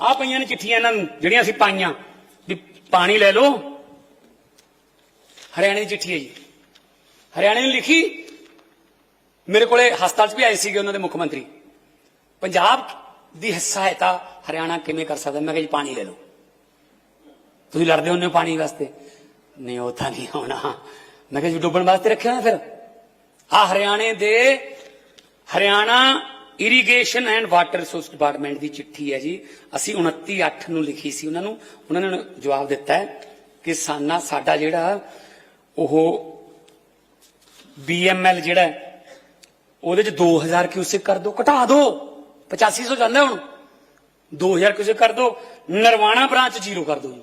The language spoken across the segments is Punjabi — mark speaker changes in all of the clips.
Speaker 1: ਆ ਪਈਆਂ ਨੇ ਚਿੱਠੀਆਂ ਇਹਨਾਂ ਨੂੰ, ਜਿਹੜੀਆਂ ਅਸੀਂ ਪਾਈਆਂ। ਵੀ ਪਾਣੀ ਲੈ ਲਓ। ਹਰਿਆਣੇ ਦੀ ਚਿੱਠੀ ਹੈ ਜੀ। ਹਰਿਆਣੇ ਨੇ ਲਿਖੀ, ਮੇਰੇ ਕੋਲੇ ਹਸਪਤਾਲ 'ਚ ਵੀ ਆਏ ਸੀਗੇ ਉਹਨਾਂ ਦੇ ਮੁੱਖ ਮੰਤਰੀ। ਪੰਜਾਬ ਦੀ ਸਹਾਇਤਾ ਹਰਿਆਣਾ ਕਿਵੇਂ ਕਰ ਸਕਦਾ? ਮੈਂ ਕਿਹਾ ਜੀ, ਪਾਣੀ ਲੈ ਲਓ। ਤੁਸੀਂ ਲੜਦੇ ਹੁੰਦੇ ਹੋ ਪਾਣੀ ਵਾਸਤੇ। ਨਹੀਂ, ਉਹ ਤਾਂ ਨਹੀਂ ਹੋਣਾ ਮੈਂ ਕਿਹਾ ਜੀ, ਡੁੱਬਣ ਵਾਸਤੇ ਰੱਖਿਆ ਨਾ ਫਿਰ। ਆ ਹਰਿਆਣੇ ਦੇ, Haryana irrigation and water resource department ਦੀ ਚਿੱਠੀ ਹੈ ਜੀ। ਅਸੀਂ 29 8 ਨੂੰ ਲਿਖੀ ਸੀ ਉਹਨਾਂ ਨੂੰ। ਉਹਨਾਂ ਨੇ ਜਵਾਬ ਦਿੱਤਾ ਹੈ ਕਿ ਸਾਨਾ ਸਾਡਾ ਜਿਹੜਾ ਉਹ ਬੀਐਮਐਲ ਜਿਹੜਾ ਉਹਦੇ ਚ 2000 ਕਿਊਸਿਕ ਕਰ ਦਿਓ ਘਟਾ ਦਿਓ 8500 ਜਾਂਦਾ ਹੁਣ। 2000 ਕਿਊਸਿਕ ਕਰ ਦਿਓ ਨਰਵਾਣਾ ਬ੍ਰਾਂਚ ਜ਼ੀਰੋ ਕਰ ਦਿਓ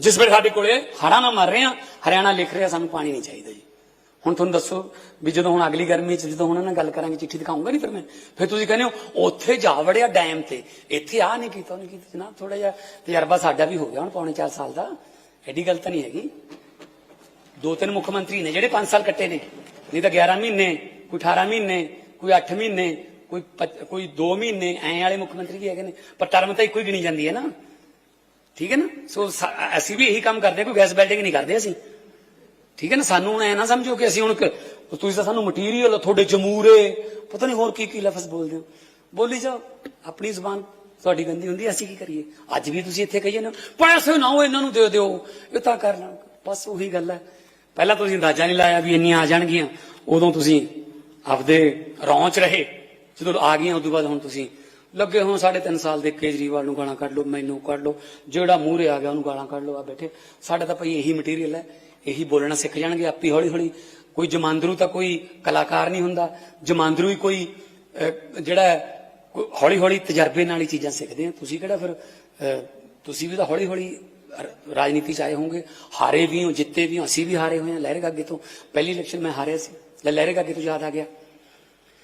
Speaker 1: ਜਿਸ ਵੇਲੇ ਸਾਡੇ ਕੋਲੇ ਹੜ੍ਹਾਂ ਨਾਲ ਮਰ ਰਹੇ ਆ ਹਰਿਆਣਾ ਲਿਖ ਰਿਹਾ ਸਾਨੂੰ ਪਾਣੀ ਨਹੀਂ ਚਾਹੀਦਾ। ਹੁਣ ਤੁਹਾਨੂੰ ਦੱਸੋ ਵੀ ਜਦੋਂ ਹੁਣ ਅਗਲੀ ਗਰਮੀ ਚ ਜਦੋਂ ਉਹਨਾਂ ਨਾਲ ਗੱਲ ਕਰਾਂਗੇ, ਚਿੱਠੀ ਦਿਖਾਉਂਗਾ ਨਹੀਂ ਫਿਰ ਮੈਂ? ਫਿਰ ਤੁਸੀਂ ਕਹਿੰਦੇ ਹੋ, ਉੱਥੇ ਜਾ ਵੜਿਆ ਡੈਮ ਤੇ। ਇੱਥੇ ਆ ਨਹੀਂ ਕੀਤਾ ਉਹ ਕੀਤਾ ਜਨਾਬ ਥੋੜਾ ਜਿਹਾ ਤਜਰਬਾ ਸਾਡਾ ਵੀ ਹੋ ਗਿਆ ਹੁਣ ਪੌਣੇ 4 ਸਾਲ ਦਾ। ਐਡੀ ਗੱਲ ਤਾਂ ਨਹੀਂ ਹੈਗੀ। ਦੋ ਤਿੰਨ ਮੁੱਖ ਮੰਤਰੀ ਨੇ ਜਿਹੜੇ 5 ਸਾਲ ਕੱਟੇ ਨੇ। ਨਹੀਂ ਤਾਂ 11 ਮਹੀਨੇ, ਕੋਈ 18 ਮਹੀਨੇ, ਕੋਈ 8 ਮਹੀਨੇ, ਕੋਈ ਕੋਈ 2 ਮਹੀਨੇ, ਐਂ ਵਾਲੇ ਮੁੱਖ ਮੰਤਰੀ ਵੀ ਹੈਗੇ ਨੇ। ਪਰ ਟਰਮ ਤਾਂ ਇੱਕੋ ਹੀ ਗਿਣੀ ਜਾਂਦੀ ਹੈ ਨਾ। ਠੀਕ ਹੈ ਨਾ? ਸੋ ਅਸੀਂ ਵੀ ਇਹੀ ਕੰਮ ਕਰਦੇ ਕੋਈ ਗੈਸ ਬਿਲਡਿੰਗ ਨਹੀਂ ਕਰਦੇ ਅਸੀਂ। ਠੀਕ ਹੈ ਨਾ? ਸਾਨੂੰ ਹੁਣ ਐ ਨਾ ਸਮਝੋ ਕਿ ਅਸੀਂ ਹੁਣ ਤੁਸੀਂ ਤਾਂ ਸਾਨੂੰ ਮਟੀਰੀਅਲ ਤੁਹਾਡੇ ਜਮੂਰੇ, ਪਤਾ ਨਹੀਂ ਹੋਰ ਕੀ ਕੀ ਲਫ਼ਜ਼ ਬੋਲਦੇ ਹੋ। ਬੋਲੀ ਜਾਓ, ਆਪਣੀ ਜ਼ੁਬਾਨ ਤੁਹਾਡੀ ਗੰਦੀ ਹੁੰਦੀ ਅਸੀਂ ਕੀ ਕਰੀਏ? ਅੱਜ ਵੀ ਤੁਸੀਂ ਇੱਥੇ ਕਹੀ ਜਾਂਦੇ ਹੋ, ਪੈਸੇ ਨਾ ਹੋ ਇਹਨਾਂ ਨੂੰ ਦੇ ਦਿਓ, ਇਹ ਤਾਂ ਕਰਨਾ ਬਸ ਉਹੀ ਗੱਲ ਹੈ। ਪਹਿਲਾਂ ਤੁਸੀਂ ਅੰਦਾਜ਼ਾ ਨਹੀਂ ਲਾਇਆ ਵੀ ਇੰਨੀਆਂ ਆ ਜਾਣਗੀਆਂ, ਉਦੋਂ ਤੁਸੀਂ ਆਪਦੇ ਰੌਂਚ ਰਹੇ, ਜਦੋਂ ਆ ਗਈਆਂ, ਉਦੋਂ ਬਾਅਦ ਹੁਣ ਤੁਸੀਂ ਲੱਗੇ ਹੋਣ ਸਾਢੇ ਤਿੰਨ ਸਾਲ ਦੇ ਕੇਜਰੀਵਾਲ ਨੂੰ ਗਾਲਾਂ ਕੱਢ ਲਓ ਮੈਨੂੰ ਕੱਢ ਲਓ ਜਿਹੜਾ ਮੂਹਰੇ ਆ ਗਿਆ ਉਹਨੂੰ ਗਾਲਾਂ ਕੱਢ ਲਓ ਆ ਬੈਠੇ। ਸਾਡਾ ਤਾਂ ਭਈ ਇਹੀ ਮਟੀਰੀਅਲ ਹੈ ਇਹੀ ਬੋਲਣਾ ਸਿੱਖ ਜਾਣਗੇ ਆਪੀ ਹੌਲੀ ਹੌਲੀ ਕੋਈ ਜਮਾਂਦਰੂ ਤਾਂ ਕੋਈ ਕਲਾਕਾਰ ਨਹੀਂ ਹੁੰਦਾ ਜਮਾਂਦਰੂ ਹੀ ਕੋਈ ਜਿਹੜਾ ਹੌਲੀ ਹੌਲੀ ਤਜਰਬੇ ਨਾਲ ਹੀ ਚੀਜ਼ਾਂ ਸਿੱਖਦੇ ਆ। ਤੁਸੀਂ ਕਿਹੜਾ ਫਿਰ ਅਹ, ਤੁਸੀਂ ਵੀ ਤਾਂ ਹੌਲੀ ਹੌਲੀ ਰਾਜਨੀਤੀ ਚ ਆਏ ਹੋਗੇ ਹਾਰੇ ਵੀ ਹੋ ਜਿੱਤੇ ਵੀ ਹੋ ਅਸੀਂ ਵੀ ਹਾਰੇ ਹੋਏ ਹਾਂ ਲਹਿਰੇ ਗਾਗੇ ਤੋਂ। ਪਹਿਲੀ ਇਲੈਕਸ਼ਨ ਮੈਂ ਹਾਰਿਆ ਸੀ ਲੈ ਲਹਿਰੇ ਗਾਗੇ ਤੋਂ ਯਾਦ ਆ ਗਿਆ।